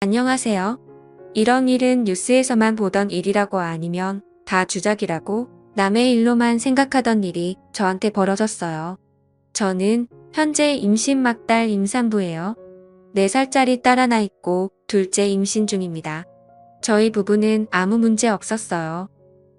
안녕하세요. 이런 일은 뉴스에서만 보던 일이라고 아니면 다 주작이라고 남의 일로만 생각하던 일이 저한테 벌어졌어요. 저는 현재 임신 막달 임산부예요. 4살짜리 딸 하나 있고 둘째 임신 중입니다. 저희 부부는 아무 문제 없었어요.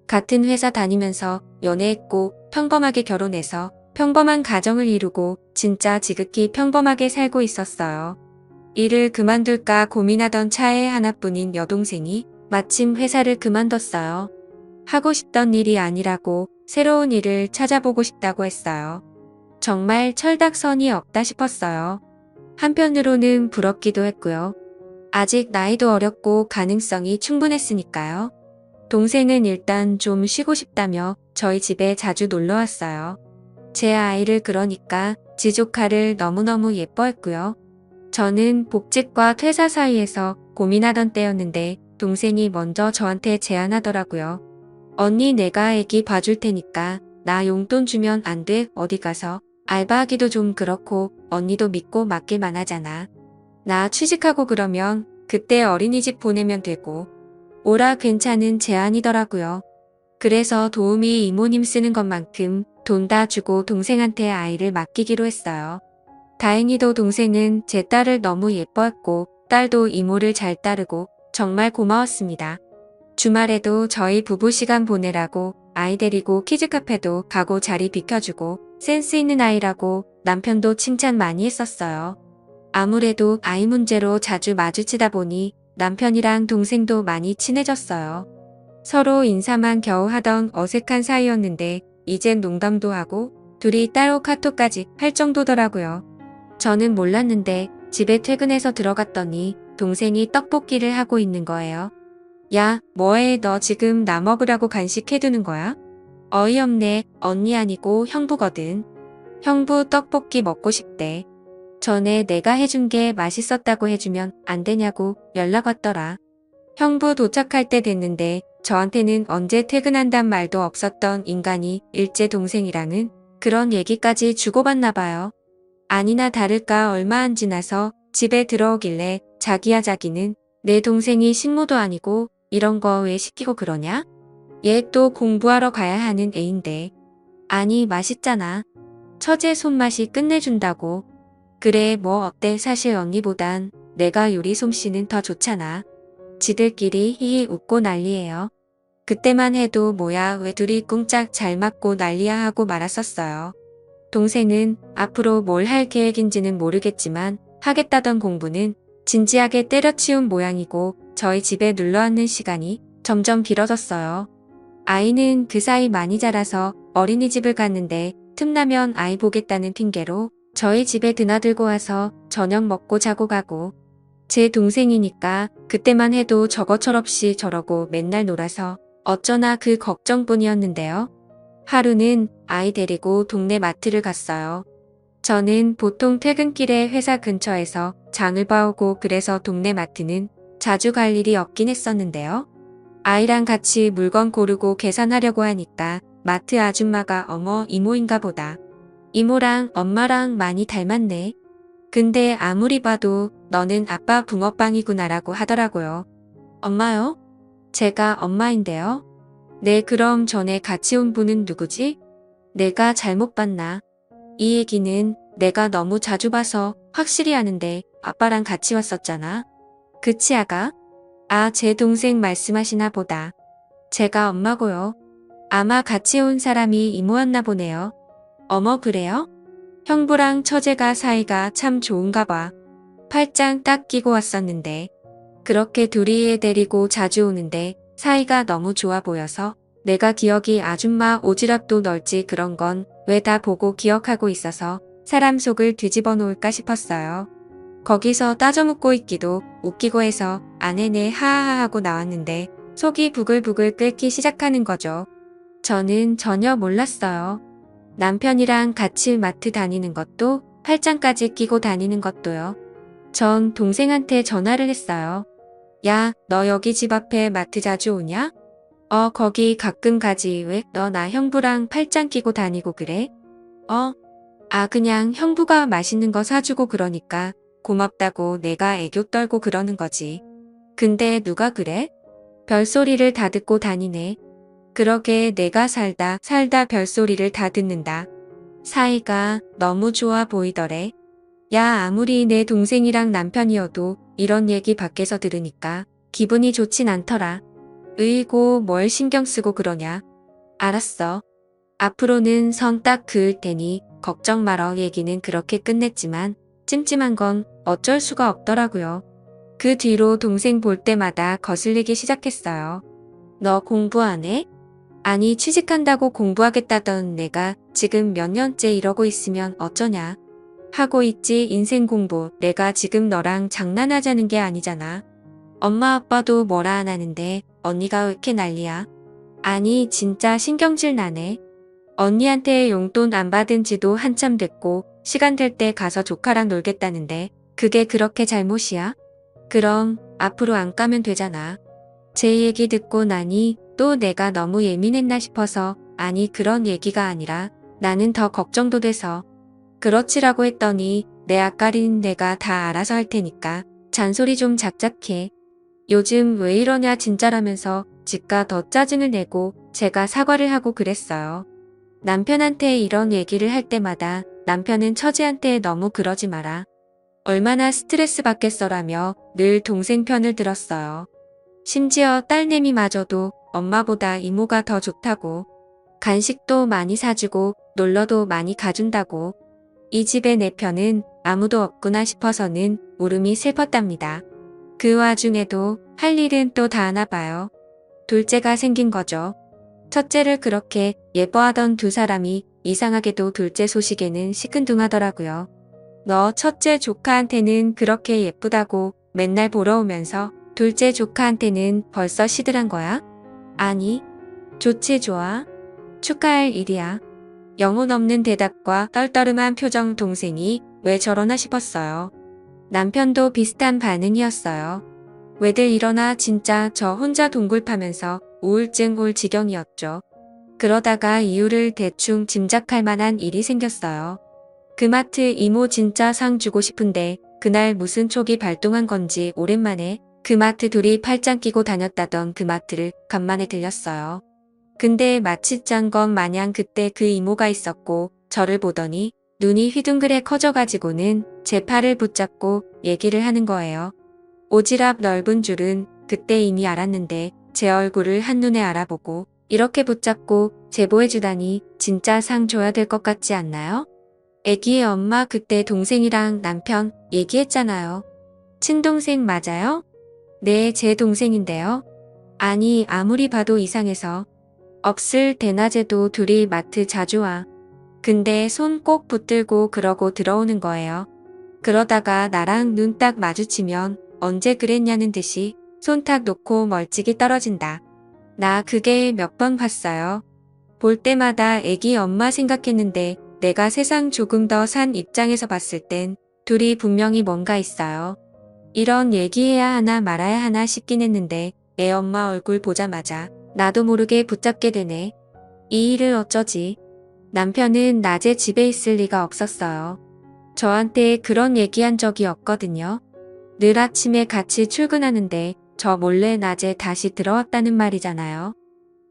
같은 회사 다니면서 연애했고 평범하게 결혼해서 평범한 가정을 이루고 진짜 지극히 평범하게 살고 있었어요. 일을 그만둘까 고민하던 차에 하나뿐인 여동생이 마침 회사를 그만뒀어요. 하고 싶던 일이 아니라고 새로운 일을 찾아보고 싶다고 했어요. 정말 철딱선이 없다 싶었어요. 한편으로는 부럽기도 했고요. 아직 나이도 어렸고 가능성이 충분했으니까요. 동생은 일단 좀 쉬고 싶다며 저희 집에 자주 놀러 왔어요. 제 아이를 그러니까 지조카를 너무너무 예뻐했고요. 저는 복직과 퇴사 사이에서 고민하던 때였는데 동생이 먼저 저한테 제안하더라고요. 언니 내가 애기 봐줄 테니까 나 용돈 주면 안 돼 어디 가서 알바하기도 좀 그렇고 언니도 믿고 맡길만 하잖아. 나 취직하고 그러면 그때 어린이집 보내면 되고 오라 괜찮은 제안이더라고요. 그래서 도우미 이모님 쓰는 것만큼 돈 다 주고 동생한테 아이를 맡기기로 했어요. 다행히도 동생은 제 딸을 너무 예뻐했고 딸도 이모를 잘 따르고 정말 고마웠습니다. 주말에도 저희 부부 시간 보내라고 아이 데리고 키즈카페도 가고 자리 비켜주고 센스 있는 아이라고 남편도 칭찬 많이 했었어요. 아무래도 아이 문제로 자주 마주치다 보니 남편이랑 동생도 많이 친해졌어요. 서로 인사만 겨우 하던 어색한 사이였는데 이젠 농담도 하고 둘이 따로 카톡까지 할 정도더라고요. 저는 몰랐는데 집에 퇴근해서 들어갔더니 동생이 떡볶이를 하고 있는 거예요. 야, 뭐해 너 지금 나 먹으라고 간식 해두는 거야? 어이없네, 언니 아니고 형부거든. 형부 떡볶이 먹고 싶대. 전에 내가 해준 게 맛있었다고 해주면 안 되냐고 연락 왔더라. 형부 도착할 때 됐는데 저한테는 언제 퇴근한단 말도 없었던 인간이 일제 동생이랑은 그런 얘기까지 주고받나 봐요. 아니나 다를까 얼마 안 지나서 집에 들어오길래 자기야 자기는 내 동생이 식모도 아니고 이런 거 왜 시키고 그러냐? 얘 또 공부하러 가야 하는 애인데. 아니 맛있잖아. 처제 손맛이 끝내준다고. 그래 뭐 어때 사실 언니보단 내가 요리 솜씨는 더 좋잖아. 지들끼리 히히 웃고 난리예요. 그때만 해도 뭐야 왜 둘이 꿍짝 잘 맞고 난리야 하고 말았었어요. 동생은 앞으로 뭘 할 계획인지는 모르겠지만 하겠다던 공부는 진지하게 때려치운 모양이고 저희 집에 눌러앉는 시간이 점점 길어졌어요. 아이는 그 사이 많이 자라서 어린이집을 갔는데 틈나면 아이 보겠다는 핑계로 저희 집에 드나들고 와서 저녁 먹고 자고 가고 제 동생이니까 그때만 해도 저거 철없이 저러고 맨날 놀아서 어쩌나 그 걱정뿐이었는데요. 하루는 아이 데리고 동네 마트를 갔어요. 저는 보통 퇴근길에 회사 근처에서 장을 봐오고 그래서 동네 마트는 자주 갈 일이 없긴 했었는데요. 아이랑 같이 물건 고르고 계산하려고 하니까 마트 아줌마가 어머 이모인가 보다. 이모랑 엄마랑 많이 닮았네. 근데 아무리 봐도 너는 아빠 붕어빵이구나라고 하더라고요. 엄마요? 제가 엄마인데요. 네, 그럼 전에 같이 온 분은 누구지? 내가 잘못 봤나? 이 얘기는 내가 너무 자주 봐서 확실히 아는데 아빠랑 같이 왔었잖아. 그치, 아가? 아, 제 동생 말씀하시나 보다. 제가 엄마고요. 아마 같이 온 사람이 이모였나 보네요. 어머, 그래요? 형부랑 처제가 사이가 참 좋은가 봐. 팔짱 딱 끼고 왔었는데. 그렇게 둘이 애 데리고 자주 오는데 사이가 너무 좋아 보여서 내가 기억이 아줌마 오지랖도 넓지 그런 건 왜 다 보고 기억하고 있어서 사람 속을 뒤집어 놓을까 싶었어요. 거기서 따져 묻고 있기도 웃기고 해서 아내네 하하하 하고 나왔는데 속이 부글부글 끓기 시작하는 거죠. 저는 전혀 몰랐어요. 남편이랑 같이 마트 다니는 것도 팔짱까지 끼고 다니는 것도요. 전 동생한테 전화를 했어요. 야, 너 여기 집 앞에 마트 자주 오냐? 어, 거기 가끔 가지. 왜 너 나 형부랑 팔짱 끼고 다니고 그래? 어? 아, 그냥 형부가 맛있는 거 사주고 그러니까 고맙다고 내가 애교 떨고 그러는 거지. 근데 누가 그래? 별소리를 다 듣고 다니네. 그러게 내가 살다 살다 별소리를 다 듣는다. 사이가 너무 좋아 보이더래. 야, 아무리 내 동생이랑 남편이어도 이런 얘기 밖에서 들으니까 기분이 좋진 않더라. 으이고 뭘 신경 쓰고 그러냐. 알았어. 앞으로는 선 딱 그을 테니 걱정 말어 얘기는 그렇게 끝냈지만 찜찜한 건 어쩔 수가 없더라고요. 그 뒤로 동생 볼 때마다 거슬리기 시작했어요. 너 공부 안 해? 아니 취직한다고 공부하겠다던 내가 지금 몇 년째 이러고 있으면 어쩌냐. 하고 있지 인생 공부 내가 지금 너랑 장난하자는 게 아니잖아. 엄마 아빠도 뭐라 안 하는데 언니가 왜 이렇게 난리야. 아니 진짜 신경질 나네. 언니한테 용돈 안 받은 지도 한참 됐고 시간 될 때 가서 조카랑 놀겠다는데 그게 그렇게 잘못이야? 그럼 앞으로 안 가면 되잖아. 제 얘기 듣고 나니 또 내가 너무 예민했나 싶어서 아니 그런 얘기가 아니라 나는 더 걱정도 돼서 그렇지라고 했더니 내 앞가린 내가 다 알아서 할 테니까 잔소리 좀 작작해. 요즘 왜 이러냐 진짜라면서 집가 더 짜증을 내고 제가 사과를 하고 그랬어요. 남편한테 이런 얘기를 할 때마다 남편은 처제한테 너무 그러지 마라. 얼마나 스트레스 받겠어라며 늘 동생 편을 들었어요. 심지어 딸내미마저도 엄마보다 이모가 더 좋다고. 간식도 많이 사주고 놀러도 많이 가준다고. 이 집의 내 편은 아무도 없구나 싶어서는 울음이 슬펐답니다. 그 와중에도 할 일은 또 다 하나 봐요. 둘째가 생긴 거죠. 첫째를 그렇게 예뻐하던 두 사람이 이상하게도 둘째 소식에는 시큰둥하더라고요. 너 첫째 조카한테는 그렇게 예쁘다고 맨날 보러 오면서 둘째 조카한테는 벌써 시들한 거야? 아니, 좋지 좋아. 축하할 일이야. 영혼 없는 대답과 떨떠름한 표정 동생이 왜 저러나 싶었어요. 남편도 비슷한 반응이었어요. 왜들 이러나 진짜 저 혼자 동굴 파면서 우울증 올 지경이었죠. 그러다가 이유를 대충 짐작할 만한 일이 생겼어요. 그 마트 이모 진짜 상 주고 싶은데 그날 무슨 촉이 발동한 건지 오랜만에 그 마트 둘이 팔짱 끼고 다녔다던 그 마트를 간만에 들렸어요. 근데 마치 짠 것 마냥 그때 그 이모가 있었고 저를 보더니 눈이 휘둥그레 커져가지고는 제 팔을 붙잡고 얘기를 하는 거예요. 오지랖 넓은 줄은 그때 이미 알았는데 제 얼굴을 한눈에 알아보고 이렇게 붙잡고 제보해주다니 진짜 상 줘야 될 것 같지 않나요? 애기의 엄마 그때 동생이랑 남편 얘기했잖아요. 친동생 맞아요? 네, 제 동생인데요. 아니, 아무리 봐도 이상해서. 없을 대낮에도 둘이 마트 자주 와. 근데 손 꼭 붙들고 그러고 들어오는 거예요. 그러다가 나랑 눈 딱 마주치면 언제 그랬냐는 듯이 손탁 놓고 멀찍이 떨어진다. 나 그게 몇 번 봤어요. 볼 때마다 애기 엄마 생각했는데 내가 세상 조금 더 산 입장에서 봤을 땐 둘이 분명히 뭔가 있어요. 이런 얘기해야 하나 말아야 하나 싶긴 했는데 애 엄마 얼굴 보자마자 나도 모르게 붙잡게 되네. 이 일을 어쩌지. 남편은 낮에 집에 있을 리가 없었어요. 저한테 그런 얘기한 적이 없거든요. 늘 아침에 같이 출근하는데 저 몰래 낮에 다시 들어왔다는 말이잖아요.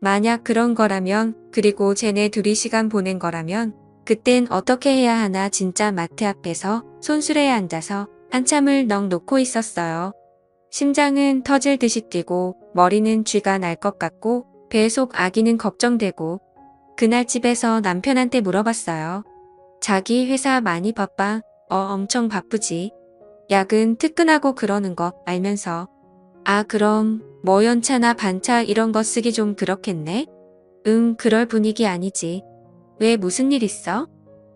만약 그런 거라면 그리고 쟤네 둘이 시간 보낸 거라면 그땐 어떻게 해야 하나 진짜 마트 앞에서 손수레에 앉아서 한참을 넋 놓고 있었어요. 심장은 터질 듯이 뛰고 머리는 쥐가 날 것 같고 배 속 아기는 걱정되고 그날 집에서 남편한테 물어봤어요. 자기 회사 많이 바빠? 어 엄청 바쁘지. 야근 특근하고 그러는 거 알면서 아 그럼 뭐 연차나 반차 이런 거 쓰기 좀 그렇겠네? 응 그럴 분위기 아니지. 왜 무슨 일 있어?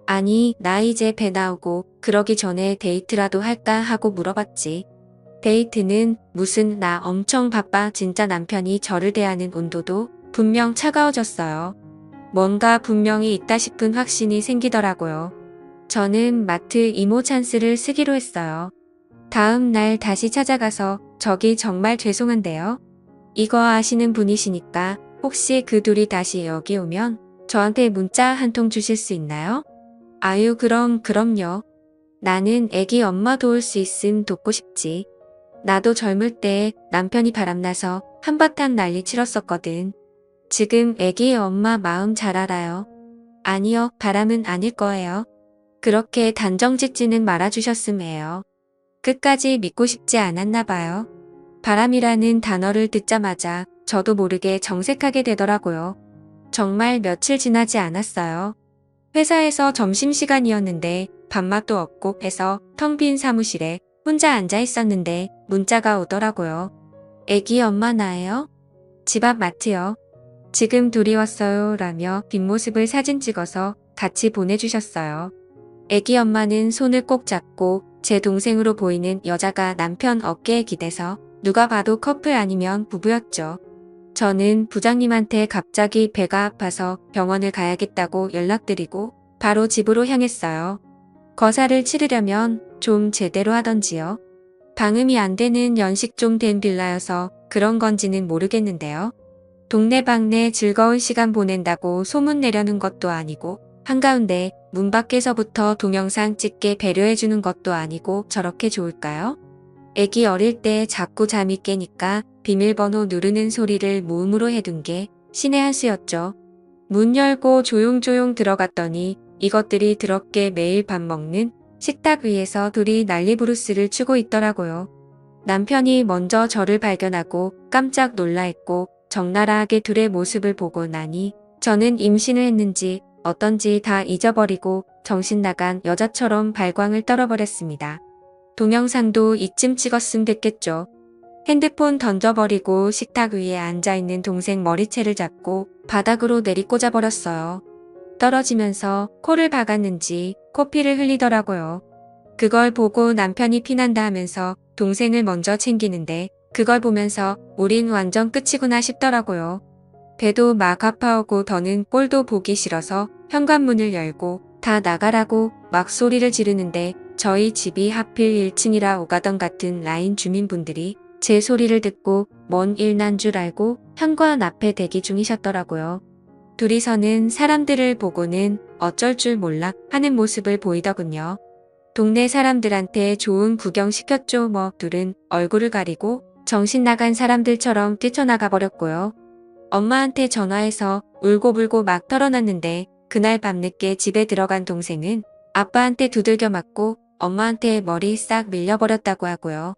아니 나 이제 배 나오고 그러기 전에 데이트라도 할까 하고 물어봤지. 데이트는 무슨 나 엄청 바빠 진짜 남편이 저를 대하는 온도도 분명 차가워졌어요. 뭔가 분명히 있다 싶은 확신이 생기더라고요. 저는 마트 이모 찬스를 쓰기로 했어요. 다음 날 다시 찾아가서 저기 정말 죄송한데요. 이거 아시는 분이시니까 혹시 그 둘이 다시 여기 오면 저한테 문자 한 통 주실 수 있나요? 아유 그럼 그럼요. 나는 애기 엄마 도울 수 있음 돕고 싶지. 나도 젊을 때 남편이 바람나서 한바탕 난리 치렀었거든. 지금 애기 엄마 마음 잘 알아요. 아니요, 바람은 아닐 거예요. 그렇게 단정 짓지는 말아주셨음에요. 끝까지 믿고 싶지 않았나 봐요. 바람이라는 단어를 듣자마자 저도 모르게 정색하게 되더라고요. 정말 며칠 지나지 않았어요. 회사에서 점심시간이었는데 밥맛도 없고 해서 텅 빈 사무실에 혼자 앉아 있었는데 문자가 오더라고요. 애기 엄마 나예요? 집 앞 마트요. 지금 둘이 왔어요 라며 뒷모습을 사진 찍어서 같이 보내주셨어요. 애기 엄마는 손을 꼭 잡고 제 동생으로 보이는 여자가 남편 어깨에 기대서 누가 봐도 커플 아니면 부부였죠. 저는 부장님한테 갑자기 배가 아파서 병원을 가야겠다고 연락드리고 바로 집으로 향했어요. 거사를 치르려면 좀 제대로 하던지요. 방음이 안 되는 연식 좀 된 빌라여서 그런 건지는 모르겠는데요. 동네방네 즐거운 시간 보낸다고 소문 내려는 것도 아니고 한가운데 문 밖에서부터 동영상 찍게 배려해주는 것도 아니고 저렇게 좋을까요? 애기 어릴 때 자꾸 잠이 깨니까 비밀번호 누르는 소리를 모음으로 해둔 게 신의 한 수였죠. 문 열고 조용조용 들어갔더니 이것들이 더럽게 매일 밥 먹는 식탁 위에서 둘이 난리부르스를 추고 있더라고요. 남편이 먼저 저를 발견하고 깜짝 놀라했고 적나라하게 둘의 모습을 보고 나니 저는 임신을 했는지 어떤지 다 잊어버리고 정신 나간 여자처럼 발광을 떨어버렸습니다. 동영상도 이쯤 찍었음 됐겠죠. 핸드폰 던져버리고 식탁 위에 앉아있는 동생 머리채를 잡고 바닥으로 내리꽂아 버렸어요. 떨어지면서 코를 박았는지 코피를 흘리더라고요. 그걸 보고 남편이 피난다 하면서 동생을 먼저 챙기는데 그걸 보면서 우린 완전 끝이구나 싶더라고요. 배도 막 아파오고 더는 꼴도 보기 싫어서 현관문을 열고 다 나가라고 막 소리를 지르는데 저희 집이 하필 1층이라 오가던 같은 라인 주민분들이 제 소리를 듣고 먼 일 난 줄 알고 현관 앞에 대기 중이셨더라고요. 둘이서는 사람들을 보고는 어쩔 줄 몰라 하는 모습을 보이더군요. 동네 사람들한테 좋은 구경 시켰죠 뭐 둘은 얼굴을 가리고 정신 나간 사람들처럼 뛰쳐나가 버렸고요. 엄마한테 전화해서 울고불고 막 털어놨는데 그날 밤늦게 집에 들어간 동생은 아빠한테 두들겨 맞고 엄마한테 머리 싹 밀려버렸다고 하고요.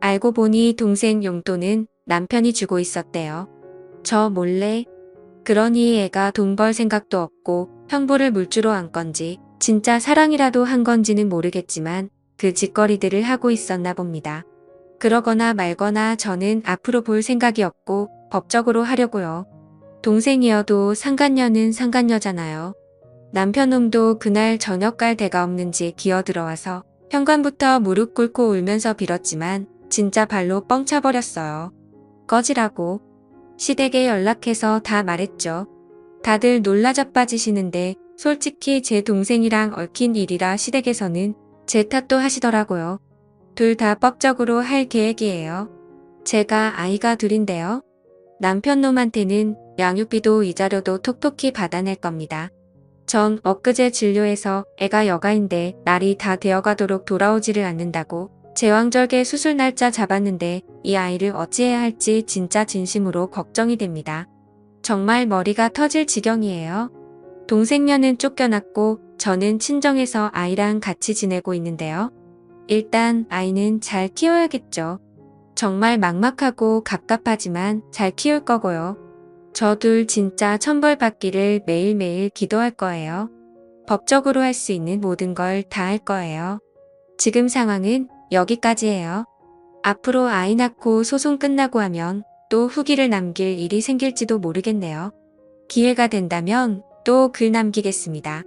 알고 보니 동생 용돈은 남편이 주고 있었대요. 저 몰래 그러니 애가 돈 벌 생각도 없고 형부를 물주로 한 건지 진짜 사랑이라도 한 건지는 모르겠지만 그 짓거리들을 하고 있었나 봅니다. 그러거나 말거나 저는 앞으로 볼 생각이 없고 법적으로 하려고요. 동생이어도 상간녀는 상간녀잖아요. 남편놈도 그날 저녁 갈 데가 없는지 기어들어와서 현관부터 무릎 꿇고 울면서 빌었지만 진짜 발로 뻥 차버렸어요. 꺼지라고. 시댁에 연락해서 다 말했죠. 다들 놀라 자빠지시는데 솔직히 제 동생이랑 얽힌 일이라 시댁에서는 제 탓도 하시더라고요. 둘 다 법적으로 할 계획이에요. 제가 아이가 둘인데요. 남편놈한테는 양육비도 이자료도 톡톡히 받아낼 겁니다. 전 엊그제 진료해서 애가 여가인데 날이 다 되어가도록 돌아오지를 않는다고 제왕절개 수술 날짜 잡았는데 이 아이를 어찌해야 할지 진짜 진심으로 걱정이 됩니다. 정말 머리가 터질 지경이에요. 동생녀는 쫓겨났고 저는 친정에서 아이랑 같이 지내고 있는데요. 일단 아이는 잘 키워야겠죠. 정말 막막하고 갑갑하지만 잘 키울 거고요. 저 둘 진짜 천벌 받기를 매일매일 기도할 거예요. 법적으로 할 수 있는 모든 걸 다 할 거예요. 지금 상황은 여기까지예요. 앞으로 아이 낳고 소송 끝나고 하면 또 후기를 남길 일이 생길지도 모르겠네요. 기회가 된다면 또 글 남기겠습니다.